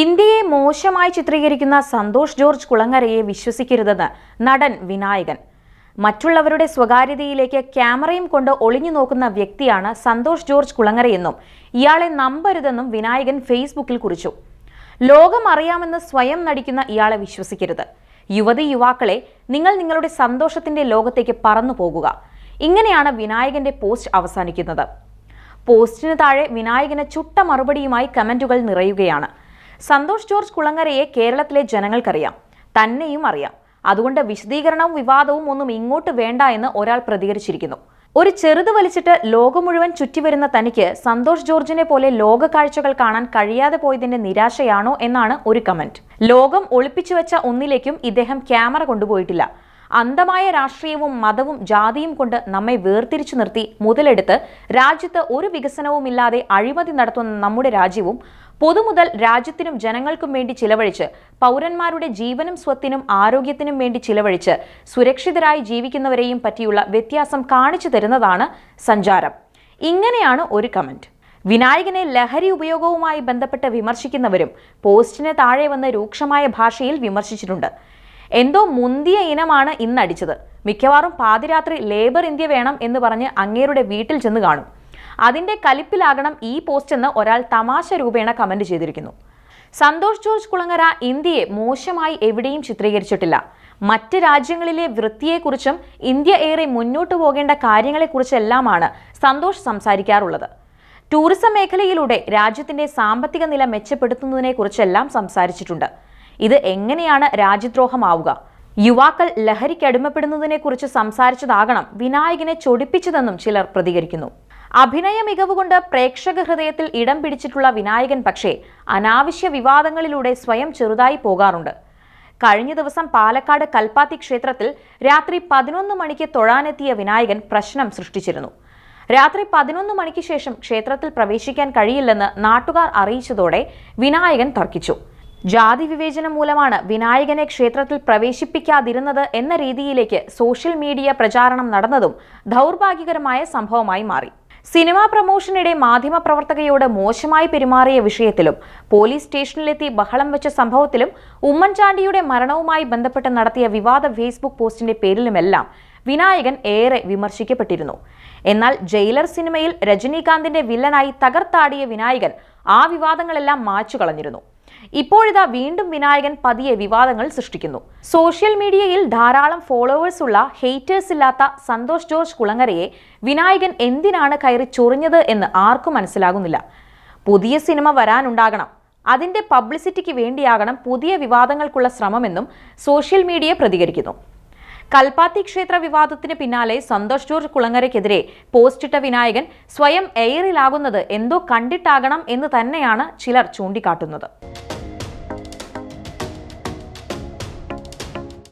ഇന്ത്യയെ മോശമായി ചിത്രീകരിക്കുന്ന സന്തോഷ് ജോർജ് കുളങ്ങരയെ വിശ്വസിക്കരുതെന്ന് നടൻ വിനായകൻ. മറ്റുള്ളവരുടെ സ്വകാര്യതയിലേക്ക് ക്യാമറയും കൊണ്ട് ഒളിഞ്ഞു നോക്കുന്ന വ്യക്തിയാണ് സന്തോഷ് ജോർജ് കുളങ്ങരയെന്നും ഇയാളെ നമ്പരുതെന്നും വിനായകൻ ഫേസ്ബുക്കിൽ കുറിച്ചു. ലോകം അറിയാമെന്ന് സ്വയം നടിക്കുന്ന ഇയാളെ വിശ്വസിക്കരുത്. യുവതി യുവാക്കളെ നിങ്ങൾ നിങ്ങളുടെ സന്തോഷത്തിന്റെ ലോകത്തേക്ക് പറന്നു പോകുക. ഇങ്ങനെയാണ് വിനായകന്റെ പോസ്റ്റ് അവസാനിക്കുന്നത്. പോസ്റ്റിന് താഴെ വിനായകന് ചുട്ട മറുപടിയുമായി കമന്റുകൾ നിറയുകയാണ്. സന്തോഷ് ജോർജ് കുളങ്ങരയെ കേരളത്തിലെ ജനങ്ങൾക്കറിയാം. തന്നെയും അറിയാം. അതുകൊണ്ട് വിശദീകരണവും വിവാദവും ഒന്നും ഇങ്ങോട്ട് വേണ്ട എന്ന് ഒരാൾ പ്രതികരിച്ചിരിക്കുന്നു. ഒരു ചെറുത് വലിച്ചിട്ട് ലോകം മുഴുവൻ ചുറ്റിവരുന്ന തനിക്ക് സന്തോഷ് ജോർജിനെ പോലെ ലോക കാഴ്ചകൾ കാണാൻ കഴിയാതെ പോയതിന്റെ നിരാശയാണോ എന്നാണ് ഒരു കമന്റ്. ലോകം ഒളിപ്പിച്ചു വെച്ച ഒന്നിലേക്കും ഇദ്ദേഹം ക്യാമറ കൊണ്ടുപോയിട്ടില്ല. അന്ധമായ രാഷ്ട്രീയവും മതവും ജാതിയും കൊണ്ട് നമ്മെ വേർതിരിച്ചു നിർത്തി മുതലെടുത്ത് രാജ്യത്ത് ഒരു വികസനവും ഇല്ലാതെ അഴിമതി നടത്തുന്ന നമ്മുടെ രാജ്യവും പൊതുമുതൽ രാജ്യത്തിനും ജനങ്ങൾക്കും വേണ്ടി ചിലവഴിച്ച് പൗരന്മാരുടെ ജീവനും സ്വത്തിനും ആരോഗ്യത്തിനും വേണ്ടി ചിലവഴിച്ച് സുരക്ഷിതരായി ജീവിക്കുന്നവരെയും പറ്റിയുള്ള വ്യത്യാസം കാണിച്ചു തരുന്നതാണ് സഞ്ചാരം. ഇങ്ങനെയാണ് ഒരു കമന്റ്. വിനായകനെ ലഹരി ഉപയോഗവുമായി ബന്ധപ്പെട്ട് വിമർശിക്കുന്നവരും പോസ്റ്റിന് താഴെ വന്ന് രൂക്ഷമായ ഭാഷയിൽ വിമർശിച്ചിട്ടുണ്ട്. എന്തോ മുന്തിയ ഇനമാണ് ഇന്നടിച്ചത്. മിക്കവാറും പാതിരാത്രി ലേബർ ഇന്ത്യ വേണം എന്ന് പറഞ്ഞ് അങ്ങേരുടെ വീട്ടിൽ ചെന്ന് കാണും. അതിന്റെ കലിപ്പിലാകണം ഈ പോസ്റ്റ് എന്ന് ഒരാൾ തമാശ രൂപേണ കമന്റ് ചെയ്തിരിക്കുന്നു. സന്തോഷ് ജോർജ് കുളങ്ങര ഇന്ത്യയെ മോശമായി എവിടെയും ചിത്രീകരിച്ചിട്ടില്ല. മറ്റ് രാജ്യങ്ങളിലെ വൃത്തിയെക്കുറിച്ചും ഇന്ത്യ ഏറെ മുന്നോട്ടു പോകേണ്ട കാര്യങ്ങളെക്കുറിച്ചെല്ലാമാണ് സന്തോഷ് സംസാരിക്കാറുള്ളത്. ടൂറിസം മേഖലയിലൂടെ രാജ്യത്തിന്റെ സാമ്പത്തിക നില മെച്ചപ്പെടുത്തുന്നതിനെക്കുറിച്ചെല്ലാം സംസാരിച്ചിട്ടുണ്ട്. ഇത് എങ്ങനെയാണ് രാജ്യദ്രോഹമാവുക? യുവാക്കൾ ലഹരിക്കടിമപ്പെടുന്നതിനെക്കുറിച്ച് സംസാരിച്ചതാകണം വിനായകനെ ചൊടിപ്പിച്ചതെന്നും ചിലർ പ്രതികരിക്കുന്നു. അഭിനയ മികവുകൊണ്ട് പ്രേക്ഷക ഹൃദയത്തിൽ ഇടം പിടിച്ചിട്ടുള്ള വിനായകൻ പക്ഷേ അനാവശ്യ വിവാദങ്ങളിലൂടെ സ്വയം ചെറുതായി പോകാറുണ്ട്. കഴിഞ്ഞ ദിവസം പാലക്കാട് കൽപ്പാത്തി ക്ഷേത്രത്തിൽ രാത്രി പതിനൊന്ന് മണിക്ക് തൊഴാനെത്തിയ വിനായകൻ പ്രശ്നം സൃഷ്ടിച്ചിരുന്നു. രാത്രി പതിനൊന്ന് മണിക്ക് ശേഷം ക്ഷേത്രത്തിൽ പ്രവേശിക്കാൻ കഴിയില്ലെന്ന് നാട്ടുകാർ അറിയിച്ചതോടെ വിനായകൻ തർക്കിച്ചു. ജാതി വിവേചനം മൂലമാണ് വിനായകനെ ക്ഷേത്രത്തിൽ പ്രവേശിപ്പിക്കാതിരുന്നത് എന്ന രീതിയിലേക്ക് സോഷ്യൽ മീഡിയ പ്രചാരണം നടന്നതും ദൗർഭാഗ്യകരമായ സംഭവമായി മാറി. സിനിമാ പ്രമോഷനിടെ മാധ്യമപ്രവർത്തകയോട് മോശമായി പെരുമാറിയ വിഷയത്തിലും പോലീസ് സ്റ്റേഷനിലെത്തി ബഹളം വെച്ച സംഭവത്തിലും ഉമ്മൻചാണ്ടിയുടെ മരണവുമായി ബന്ധപ്പെട്ട് നടത്തിയ വിവാദ ഫേസ്ബുക്ക് പോസ്റ്റിന്റെ പേരിലുമെല്ലാം വിനായകൻ ഏറെ വിമർശിക്കപ്പെട്ടിരുന്നു. എന്നാൽ ജയിലർ സിനിമയിൽ രജനീകാന്തിന്റെ വില്ലനായി തകർത്താടിയ വിനായകൻ ആ വിവാദങ്ങളെല്ലാം മാച്ചു കളഞ്ഞിരുന്നു ഇപ്പോഴിതാ വീണ്ടും വിനായകൻ പതിയെ വിവാദങ്ങൾ സൃഷ്ടിക്കുന്നു. സോഷ്യൽ മീഡിയയിൽ ധാരാളം ഫോളോവേഴ്സ് ഉള്ള ഹെയ്റ്റേഴ്സ് ഇല്ലാത്ത സന്തോഷ് ജോർജ് കുളങ്ങരയെ വിനായകൻ എന്തിനാണ് കയറി ചൊറിഞ്ഞത് എന്ന് ആർക്കും മനസ്സിലാകുന്നില്ല. പുതിയ സിനിമ വരാനുണ്ടാകണം. അതിന്റെ പബ്ലിസിറ്റിക്ക് വേണ്ടിയാകണം പുതിയ വിവാദങ്ങൾക്കുള്ള ശ്രമമെന്നും സോഷ്യൽ മീഡിയ പ്രതികരിക്കുന്നു. കൽപ്പാത്തി ക്ഷേത്ര വിവാദത്തിന് പിന്നാലെ സന്തോഷ് ജോർജ് കുളങ്ങരയ്ക്കെതിരെ പോസ്റ്റിട്ട വിനായകൻ സ്വയം എയറിലാകുന്നത് എന്തോ കണ്ടിട്ടാകണം എന്ന് തന്നെയാണ് ചിലർ ചൂണ്ടിക്കാട്ടുന്നത്.